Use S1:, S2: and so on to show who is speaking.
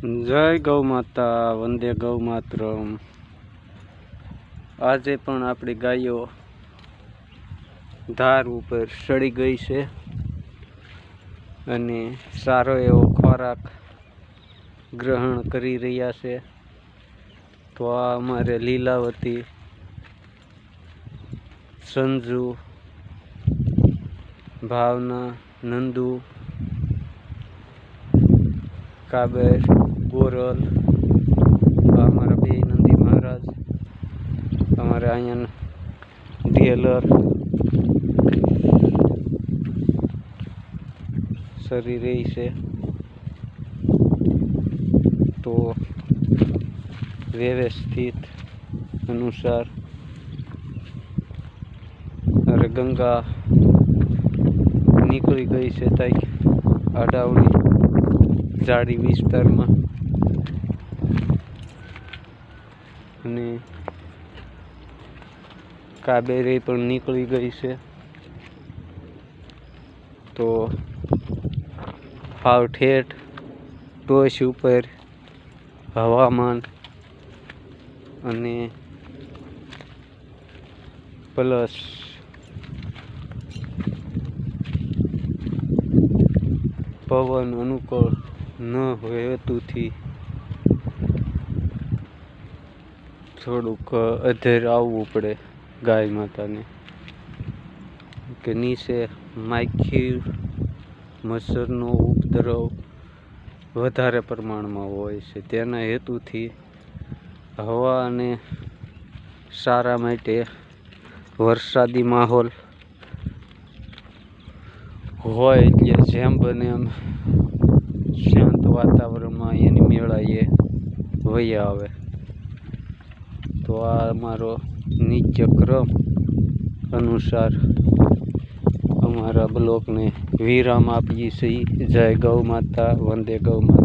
S1: જય ગૌ માતા, વંદે ગૌ માતરમ. આજે પણ આપણી ગાયો ધાર ઉપર સડી ગઈ છે અને સારો એવો ખોરાક ગ્રહણ કરી રહ્યા છે. તો આ અમારે લીલાવતી સંજુ, ભાવના, નંદુ કાબર ગોરલ અમારા બે, નંદી મહારાજ અમારે અહીંયા ડીએલર સરી રહી છે. તો વ્યવસ્થિત અનુસાર અરે ગંગા નીકળી ગઈ છે તાઈ. અડાવડી ઝાડી વિસ્તારમાં. અને કાબેરે પણ નીકળી ગઈ છે. તો હાવ ઠેઠ ટોચ ઉપર હવામાન અને પ્લસ પવન અનુકૂળ ન હોય હેતુથી. થોડુંક અધેર આવવું પડે ગાય માતાને. કે નીચે માખી, મચ્છરનો ઉપદ્રવ વધારે પ્રમાણમાં હોય છે. તેના હેતુથી હવા અને સારા માટે વરસાદી માહોલ હોય એટલે જેમ બને એમ શાંત વાતાવરણમાં એની મેળાએ વહી આવે. તો આ અમારો નિત્યક્રમ અનુસાર અમારા બ્લોકને વિરામ આપીએ છીએ. જય ગૌ માતા, વંદે ગૌ માતા.